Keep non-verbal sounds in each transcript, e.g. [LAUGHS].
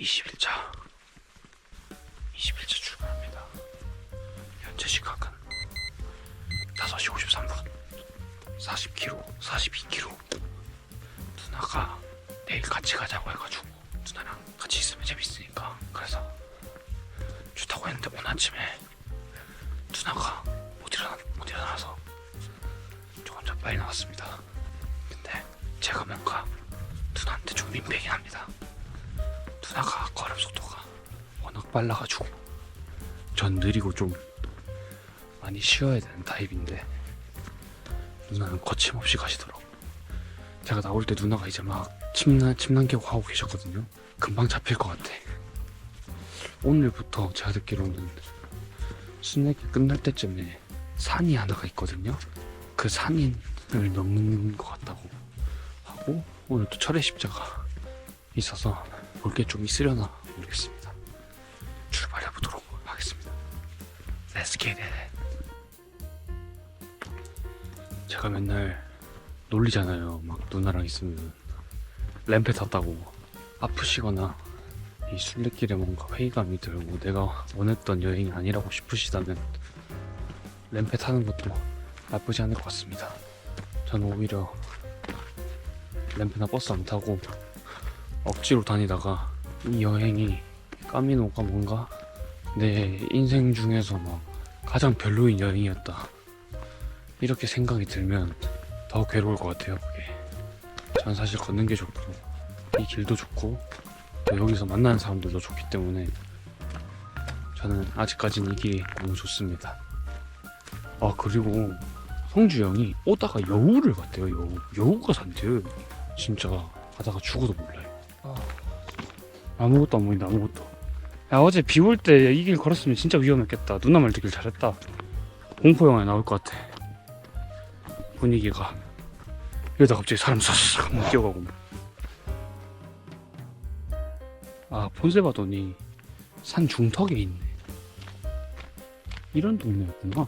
21차 21차 출발합니다. 현재 시각은 5시 53분. 40km 42km 누나가 내일 같이 가자고 해가지고 누나랑 같이 있으면 재밌으니까. 그래서 좋다고 했는데 오늘 아침에 누나가 못 일어나 못 일어나서 조금 더 빨리 나왔습니다. 근데 제가 뭔가 누나한테 좀 민폐긴 합니다 누나가 걸음 속도가 워낙 빨라가지고 전 느리고 좀 많이 쉬어야 되는 타입인데 누나는 거침없이 가시더라고. 제가 나올 때 누나가 이제 막 침난, 침난 깨고 하고 계셨거든요. 금방 잡힐 것 같아. 오늘부터 제가 듣기로는 순례기 끝날 때쯤에 산이 하나가 있거든요. 그 산인을 넘는 것 같다고 하고 오늘 또 철의 십자가 있어서 볼 게 좀 있으려나 모르겠습니다. 출발해 보도록 하겠습니다. Let's get it. 제가 맨날 놀리잖아요. 막 누나랑 있으면 램페 탔다고 아프시거나 이 순례길에 뭔가 회의감이 들고 내가 원했던 여행이 아니라고 싶으시다면 램페 타는 것도 나쁘지 않을 것 같습니다. 저는 오히려 램페나 버스 안 타고 억지로 다니다가 이 여행이 까미노가 뭔가? 내 인생 중에서 막 가장 별로인 여행이었다. 이렇게 생각이 들면 더 괴로울 것 같아요 그게. 전 사실 걷는 게 좋고 이 길도 좋고 또 여기서 만나는 사람들도 좋기 때문에 저는 아직까지는 이 길이 너무 좋습니다. 아 그리고 성주 형이 오다가 여우를 봤대요 여우. 여우가 산대요 진짜 가다가 죽어도 몰라요 아무것도 안 보인다 아무것도. 야 어제 비 올 때 이 길 걸었으면 진짜 위험했겠다. 누나 말 듣길 잘했다. 공포 영화에 나올 것 같아. 분위기가. 이러다 갑자기 사람 싹싹 한번 뛰어가고. 아 폰세바돈이 산 중턱에 있네. 이런 동네였구나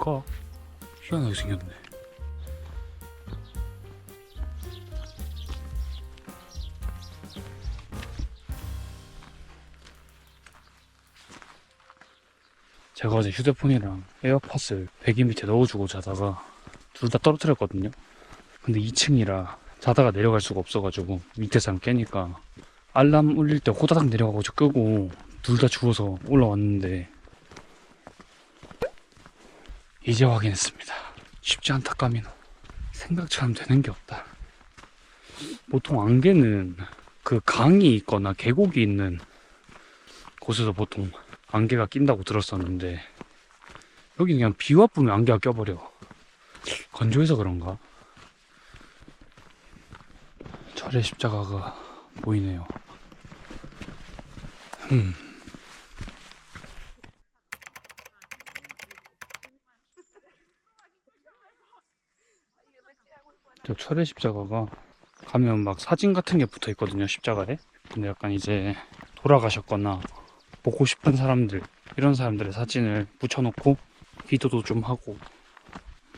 뭘까? 희한하게 생겼네. 제가 어제 휴대폰이랑 에어팟을 베개 밑에 넣어주고 자다가 둘 다 떨어뜨렸거든요. 근데 2층이라 자다가 내려갈 수가 없어가지고 밑에서 안 깨니까 알람 울릴 때 호다닥 내려가고 저 끄고 둘 다 죽어서 올라왔는데 이제 확인했습니다. 쉽지 않다 까미노. 생각처럼 되는 게 없다. 보통 안개는 그 강이 있거나 계곡이 있는 곳에서 보통 안개가 낀다고 들었었는데 여기 그냥 비와 뿌면 안개가 껴버려. 건조해서 그런가? 철의 십자가가 보이네요. 음. 철의 십자가가 가면 막 사진 같은 게 붙어 있거든요 십자가에. 근데 약간 이제 돌아가셨거나 보고 싶은 사람들 이런 사람들의 사진을 붙여놓고 기도도 좀 하고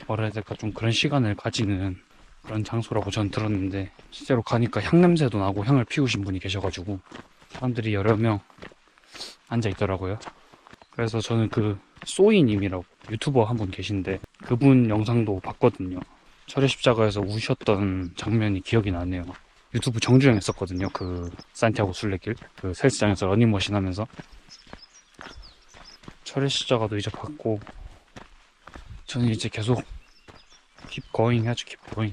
뭐라 해야 될까 좀 그런 시간을 가지는 그런 장소라고 전 들었는데 실제로 가니까 향 냄새도 나고 향을 피우신 분이 계셔가지고 사람들이 여러 명 앉아 있더라고요. 그래서 저는 그 소이님이라고 유튜버 한 분 계신데 그분 영상도 봤거든요 철의 십자가에서 우셨던 장면이 기억이 나네요. 유튜브 정주행 했었거든요. 그 산티아고 순례길 그 헬스장에서 러닝머신 하면서 철의 십자가도 이제 봤고 저는 이제 계속 킵 거잉 해야죠. 킵 거잉.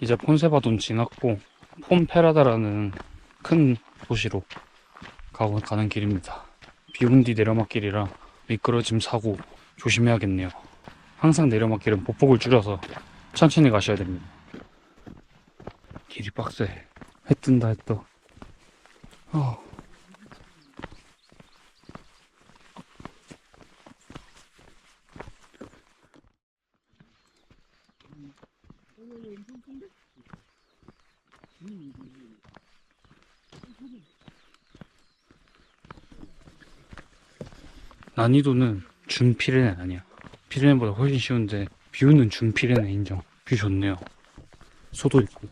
이제 폰세바돈 지났고 폼페라다라는 큰 도시로 가고 가는 길입니다. 비온 뒤 내려막길이라 미끄러짐 사고 조심해야겠네요. 항상 내려막길은 보폭을 줄여서 천천히 가셔야 됩니다. 길이 빡세. 해 뜬다, 해 떠. 어. 난이도는 준 피레는 아니야. 피레네보다 훨씬 쉬운데 뷰는 준 피레네 인정. 뷰 좋네요. 소도 있고.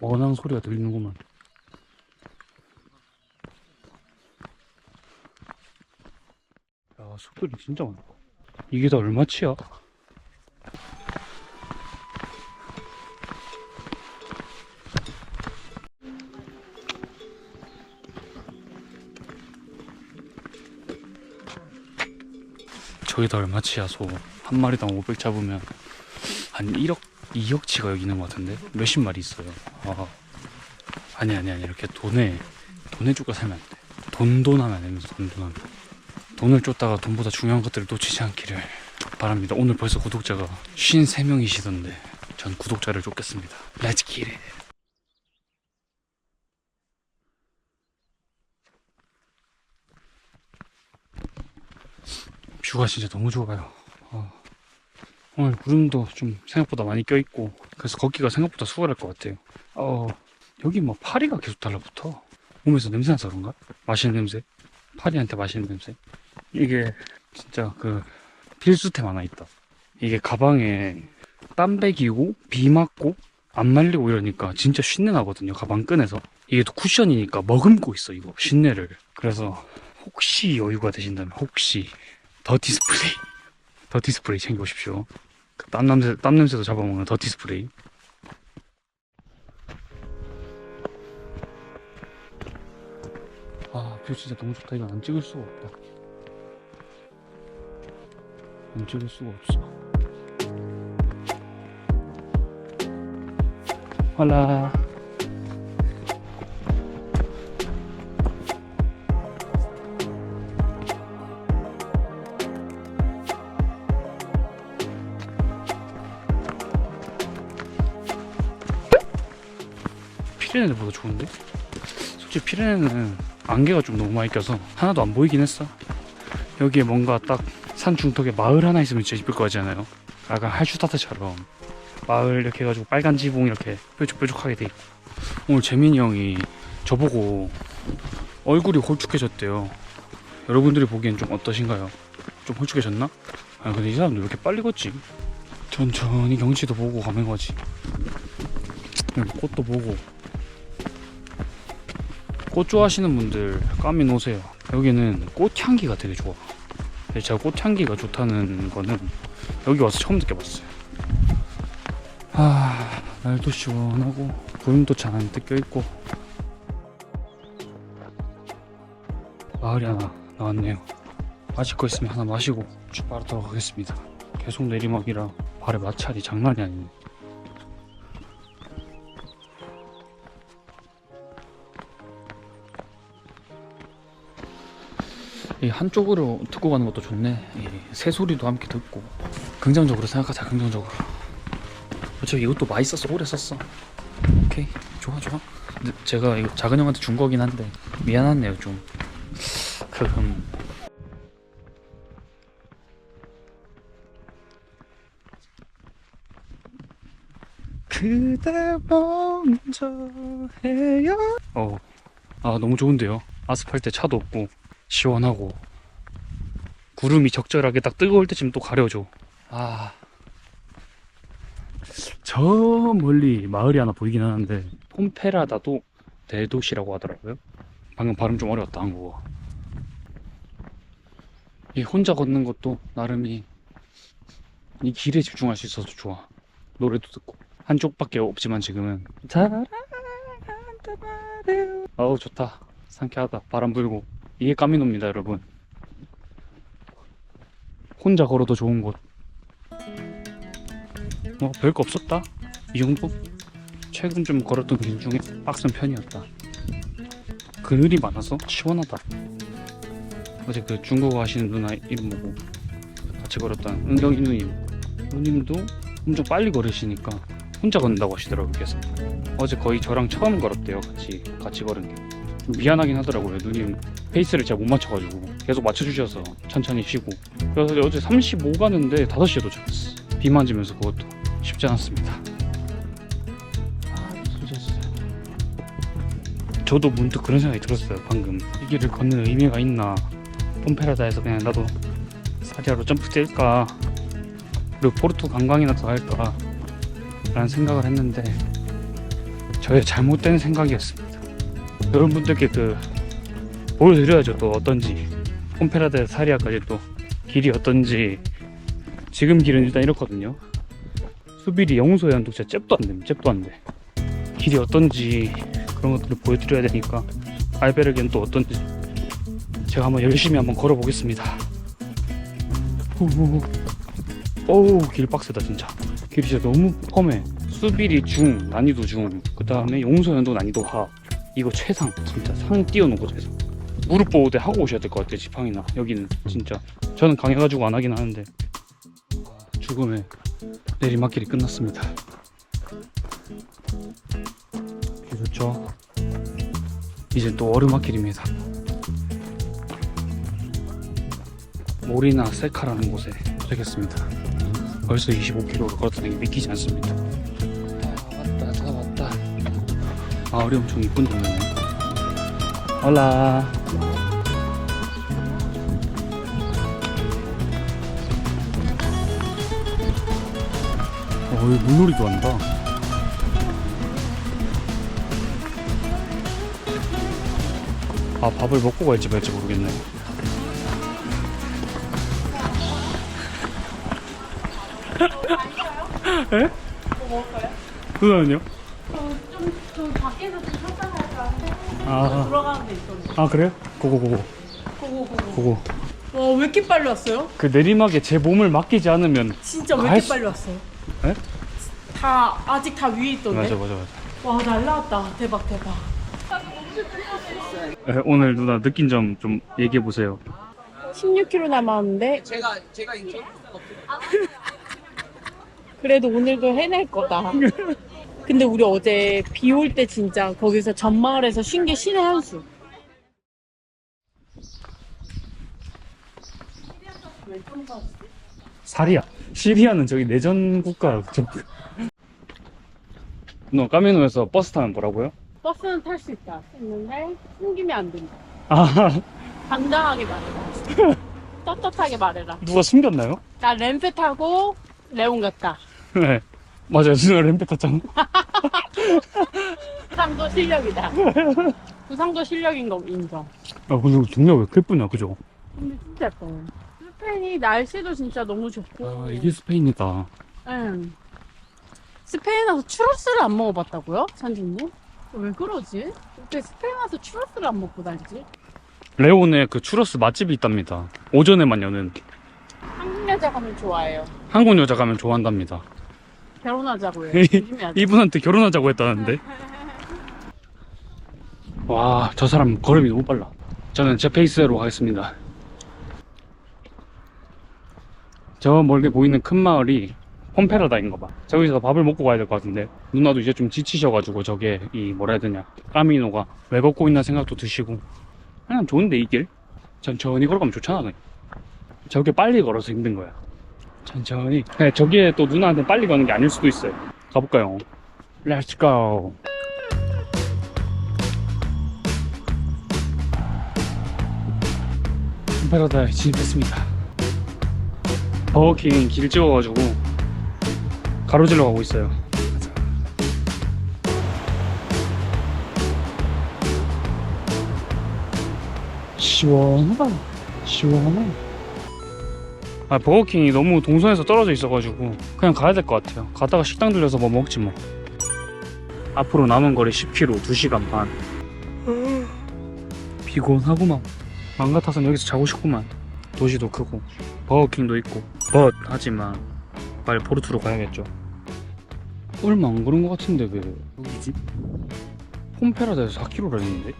원앙 소리가 들리는구만. 야, 소들이 진짜 많다. 이게 다 얼마치야? 저기 다 얼마치야, 소. 한 마리당 500 잡으면 한 1억, 2억치가 여기 있는 것 같은데? 몇십 마리 있어요. 아. 아니, 아니, 아니. 이렇게 돈에, 돈에 죽고 살면 안 돼. 돈돈 하면 안 됩니다, 돈돈 하면. 돈을 쫓다가 돈보다 중요한 것들을 놓치지 않기를 바랍니다. 오늘 벌써 구독자가 53명이시던데 전 구독자를 쫓겠습니다. Get it. 뷰가 진짜 너무 좋아요. 어, 오늘 구름도 좀 생각보다 많이 껴있고 그래서 걷기가 생각보다 수월할 것 같아요. 어, 여기 뭐 파리가 계속 달라붙어. 몸에서 냄새 나서 그런가? 맛있는 냄새? 파리한테 맛있는 냄새? 이게 진짜 그 필수템 하나 있다. 이게 가방에 땀 배기고 비 맞고 안 말리고 이러니까 진짜 쉰내 나거든요. 가방 끈에서. 이게 또 쿠션이니까 머금고 있어 이거 쉰내를. 그래서 혹시 여유가 되신다면 혹시 더티 스프레이 더티 스프레이 챙겨오십시오. 그땀 냄새 땀 냄새도 잡아먹는 더티 스프레이. 아, 뷰 진짜 너무 좋다. 이건 안 찍을 수가 없다. 안 찍을 수가 없어. 헐라. 피레네보다 좋은데? 솔직히 피레네는 안개가 좀 너무 많이 껴서 하나도 안 보이긴 했어. 여기에 뭔가 딱 산 중턱에 마을 하나 있으면 진짜 이쁠 거 같잖아요. 약간 할슈타트처럼 마을 이렇게 해가지고 빨간 지붕 이렇게 뾰족뾰족하게 돼 있고 오늘 재민이 형이 저보고 얼굴이 홀쭉해졌대요. 여러분들이 보기엔 좀 어떠신가요? 좀 홀쭉해졌나? 아 근데 이 사람도 왜 이렇게 빨리 걷지? 천천히 경치도 보고 가는 거지. 꽃도 보고 꽃 좋아하시는 분들 까민 오세요. 여기는 꽃향기가 되게 좋아. 근데 제가 꽃향기가 좋다는 거는 여기 와서 처음 느껴봤어요. 아, 날도 시원하고 구름도 잔뜩 껴있고 마을이 하나 나왔네요. 마실 거 있으면 하나 마시고 출발하도록 하겠습니다. 계속 내리막이라 발에 마찰이 장난이 아니네. 한쪽으로 듣고 가는 것도 좋네. 이 새소리도 함께 듣고 긍정적으로 생각하자. 긍정적으로. 어차피 이것도 맛있었어. 오래 썼어. 오케이. 좋아 좋아. 근데 제가 이거 작은 형한테 준 거긴 한데 미안하네요 좀. 그럼 그대 먼저 해요. 어, 아 너무 좋은데요. 아스팔트 차도 없고 시원하고 구름이 적절하게 딱 뜨거울 때쯤 또 가려줘. 아. 저 멀리 마을이 하나 보이긴 하는데 폼페라다도 대도시라고 하더라고요. 방금 발음 좀 어려웠다 한국어. 이 혼자 걷는 것도 나름이 이 길에 집중할 수 있어서 좋아. 노래도 듣고 한쪽밖에 없지만 지금은 어우 좋다. 상쾌하다. 바람 불고 이게 까미노입니다, 여러분. 혼자 걸어도 좋은 곳. 뭐 별거 없었다. 이 정도? 최근 좀 걸었던 길 중에 빡센 편이었다. 그늘이 많아서 시원하다. 어제 그 중국어 하시는 누나 이름 보고 같이 걸었던 은경이 누님. 누님도 엄청 빨리 걸으시니까 혼자 걷는다고 하시더라고요, 계속. 어제 거의 저랑 처음 걸었대요, 같이 같이 걸은 게. 좀 미안하긴 하더라고요. 누님 페이스를 제가 못 맞춰가지고 계속 맞춰주셔서 천천히 쉬고. 그래서 어제 35 가는데 5시에 도착했어. 비 맞으면서 그것도 쉽지 않았습니다. 아 늦었어요. 저도 문득 그런 생각이 들었어요 방금. 이 길을 걷는 의미가 있나? 폼페라다에서 그냥 나도 사리아로 점프 뛸까? 그리고 포르투 관광이나 더 할까? 라는 생각을 했는데 저의 잘못된 생각이었습니다. 여러분들께 그 보여드려야죠 또 어떤지. 폼페라데 사리아까지 또 길이 어떤지. 지금 길은 일단 이렇거든요. 수비리 영소의 한도 진짜 잽도 안 됩니다 잽도 안돼. 길이 어떤지 그런 것들을 보여드려야 되니까 알베르겐 또 어떤지 제가 한번 열심히 한번 걸어보겠습니다. 어우 길 빡세다 진짜. 길이 진짜 너무 험해. 수비리 중 난이도 중 그 다음에 용서연도 난이도 하. 이거 최상 진짜 상 띄워놓고 최상 무릎 보호대 하고 오셔야 될 것 같아요 지팡이나. 여기는 진짜. 저는 강해가지고 안 하긴 하는데. 죽음의 내리막길이 끝났습니다. 길 좋죠? 이제 또 오르막길입니다. 모리나 셀카라는 곳에 도착했습니다. 벌써 25km를 걸었다는 게 믿기지 않습니다. 아 왔다 다 왔다. 마을이 엄청 이쁜 동네네 올라 어, 여기 물놀이도 한다. 아, 밥을 먹고 갈지 말지 모르겠네. [LAUGHS] 에? 뭐 먹을까요? 누나는요? 좀, 좀 밖에서 좀 살짝 할까 아, 돌아가는 데 있거든요. 아 그래요? 고고 고고 고고 고고. 고고. 와, 왜 이렇게 빨리 왔어요? 그 내리막에 제 몸을 맡기지 않으면 진짜 왜할 이렇게 수- 빨리 왔어요? 에? 다 아직 다 위에 있던데. 맞아 맞아 맞아. 와, 날라왔다. 대박 대박. 에, 오늘 누나 느낀 점 좀 얘기해 보세요. 16km 남았는데 제가 제가 인정. [LAUGHS] 그래도 오늘도 해낼 거다. 근데 우리 어제 비 올 때 진짜 거기서 전마을에서 쉰 게 신의 한 수. 사리아. 시리아는 저기 내전 국가. 저... 너 까메노에서 버스 타면 뭐라고요? 버스는 탈 수 있다. 있는데 숨기면 안 된다. 아 당당하게 말해라. [LAUGHS] 떳떳하게 말해라. 누가 숨겼나요? 나 램페 타고 레온 갔다. 네. 맞아요. 누나 램페 탔잖아. [LAUGHS] 부상도 실력이다. 부상도 실력인 거 인정. 아 근데 동네 왜 예쁘냐 그죠? 근데 진짜 예뻐요. 스페인이 날씨도 진짜 너무 좋고. 아 이게 스페인이다. 응. 스페인 와서 추러스를 안 먹어봤다고요? 찬주님? 왜 그러지? 어떻게 스페인 와서 추러스를 안 먹고 다니지? 레온에 그 추러스 맛집이 있답니다. 오전에만 여는. 한국 여자 가면 좋아해요. 한국 여자 가면 좋아한답니다. 결혼하자고 해요. 조심해야 돼. 이분한테 결혼하자고 했다는데. [LAUGHS] 와, 저 사람 걸음이 너무 빨라. 저는 제 페이스대로 가겠습니다. 저 멀게 보이는 큰 마을이 폼페라다인가 봐. 저기서 밥을 먹고 가야 될 것 같은데. 누나도 이제 좀 지치셔가지고 저게 이 뭐라 해야 되냐. 까미노가 왜 걷고 있나 생각도 드시고. 그냥 좋은데 이 길? 천천히 걸어가면 좋잖아. 그냥. 저게 빨리 걸어서 힘든 거야. 천천히. 네, 저기에 또 누나한테 빨리 가는 게 아닐 수도 있어요. 가볼까요? Let's go. 홈페라다에 진입했습니다. 버거킹 길 찍어가지고 가로질러 가고 있어요. 시원하다. 시원해. 아, 버거킹이 너무 동선에서 떨어져 있어가지고 그냥 가야 될 것 같아요. 가다가 식당 들려서 뭐 먹지 뭐. 앞으로 남은 거리 10km, 2시간 반. 피곤하구만. 맘 같아선 여기서 자고 싶구만. 도시도 크고 버거킹도 있고 벗 하지만 빨리 포르투로 가야겠죠. 얼마 안 걸은 것 같은데 왜 여기지? 폼페라다에서 4km라 했는데?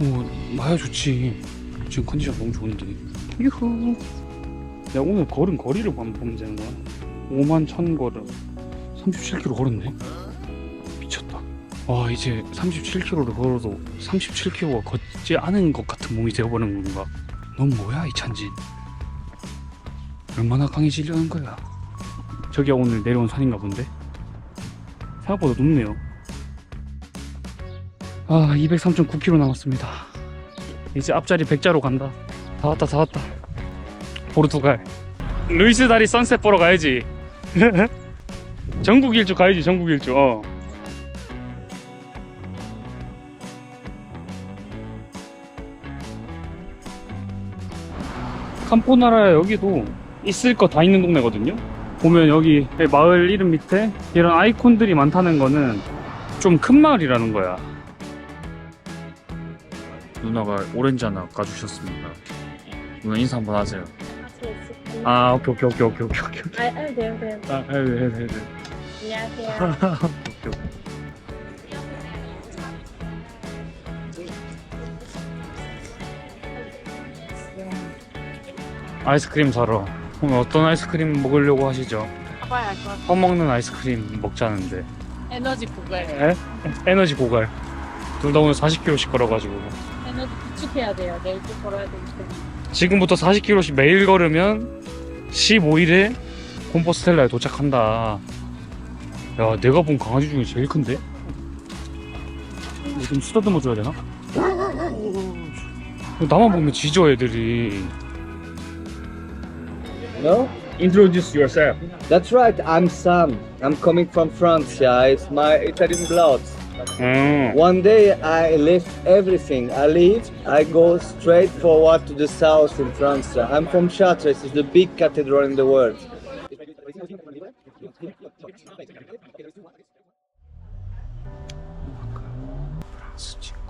뭐 마야 좋지. 지금 컨디션 너무 좋은데. 유후. 내가 오늘 걸은 거리를 한번 보면 되는 거야. 5만 1000 걸음. 37km 걸었네. 미쳤다. 와, 이제 37km를 걸어도 37km가 걷지 않은 것 같은 몸이 되어버리는 건가? 넌 뭐야, 이 찬진? 얼마나 강해지려는 거야? 저기가 오늘 내려온 산인가 본데? 생각보다 높네요. 아, 203.9km 남았습니다. 이제 앞자리 100자로 간다. 다 왔다, 다 왔다. 포르투갈. 루이스 다리 선셋 보러 가야지. [LAUGHS] 전국 일주 가야지, 전국 일주. 어. 캄포나라 여기도 있을 거 다 있는 동네거든요. 보면 여기 마을 이름 밑에 이런 아이콘들이 많다는 거는 좀 큰 마을이라는 거야. 누나가 오렌지 하나 까주셨습니다. 누나 인사 한번 하세요. 아, 오케이, 오케이, 오케이, 오케이, 오케이, 오케이. 아, 아, 네, 네. 아, 네, 네, 네, 네. 안녕하세요. [LAUGHS] 오케이, 오케이. 아이스크림 사러. 오늘 어떤 아이스크림 먹으려고 하시죠? 가봐야 할것 같아. 퍼먹는 아이스크림 먹자는데. 에너지 고갈. 에? 에너지 고갈. 둘 다 오늘 40kg씩 걸어가지고. 에너지 비축해야 돼요. 내일 또 걸어야 되기 때문에. 지금부터 40km씩 매일 걸으면 15일에 콤포스텔라에 도착한다. 야, 내가 본 강아지 중에 제일 큰데? 이거 좀 쓰다듬어 줘야 되나? 나만 보면 지져 애들이. No? Introduce yourself. That's right. I'm Sam. I'm coming from France. Yeah, it's my Italian blood. Mm. One day I left everything. I leave. I go straight forward to the south in France. I'm from Chartres. It's the big cathedral in the world. France.